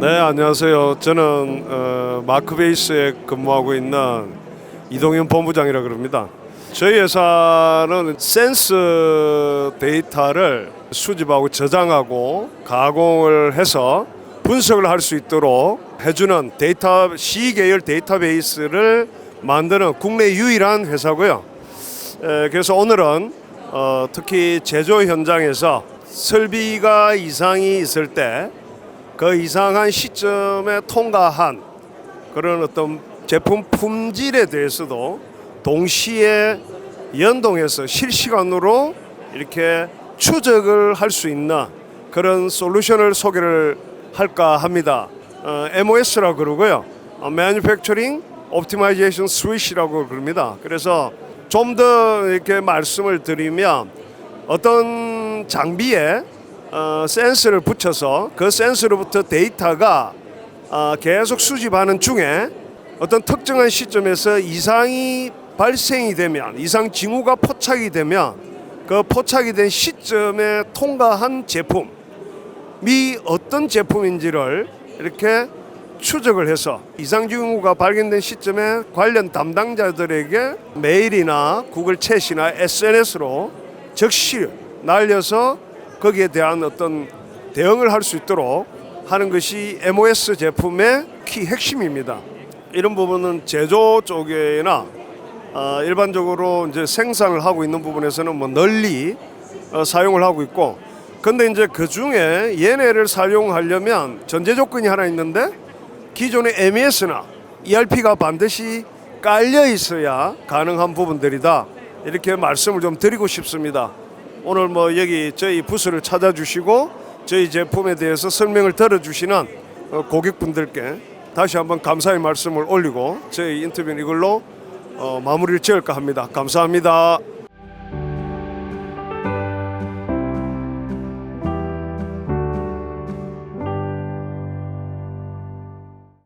네, 안녕하세요. 저는 어, 마크베이스에 근무하고 있는 이동현 본부장이라 그럽니다. 저희 회사는 센스 데이터를 수집하고 저장하고 가공을 해서 분석을 할 수 있도록 해주는 데이터 C 계열 데이터베이스를 만드는 국내 유일한 회사고요. 에, 그래서 오늘은 어, 특히 제조 현장에서 설비가 이상이 있을 때 그 이상한 시점에 통과한 그런 어떤 제품 품질에 대해서도 동시에 연동해서 실시간으로 이렇게 추적을 할 수 있는 그런 솔루션을 소개를 할까 합니다. 어, MOS라고 그러고요. 어, Manufacturing Optimization Switch라고 그럽니다. 그래서 좀 더 이렇게 말씀을 드리면 어떤 장비에 어, 센서를 붙여서 그 센서로부터 데이터가 어, 계속 수집하는 중에 어떤 특정한 시점에서 이상이 발생이 되면 이상 징후가 포착이 되면 그 포착이 된 시점에 통과한 제품이 어떤 제품인지를 이렇게 추적을 해서 이상 징후가 발견된 시점에 관련 담당자들에게 메일이나 구글 챗이나 SNS로 즉시 날려서 거기에 대한 어떤 대응을 할 수 있도록 하는 것이 MOS 제품의 키 핵심입니다. 이런 부분은 제조 쪽에나 어, 일반적으로 이제 생산을 하고 있는 부분에서는 뭐 널리 어, 사용을 하고 있고, 근데 이제 그 중에 얘네를 사용하려면 전제 조건이 하나 있는데 기존의 MES나 ERP가 반드시 깔려 있어야 가능한 부분들이다. 이렇게 말씀을 좀 드리고 싶습니다. 오늘 뭐 여기 저희 부스를 찾아주시고 저희 제품에 대해서 설명을 들어주시는 어, 고객분들께 다시 한번 감사의 말씀을 올리고 저희 인터뷰는 이걸로 어, 마무리를 지을까 합니다. 감사합니다.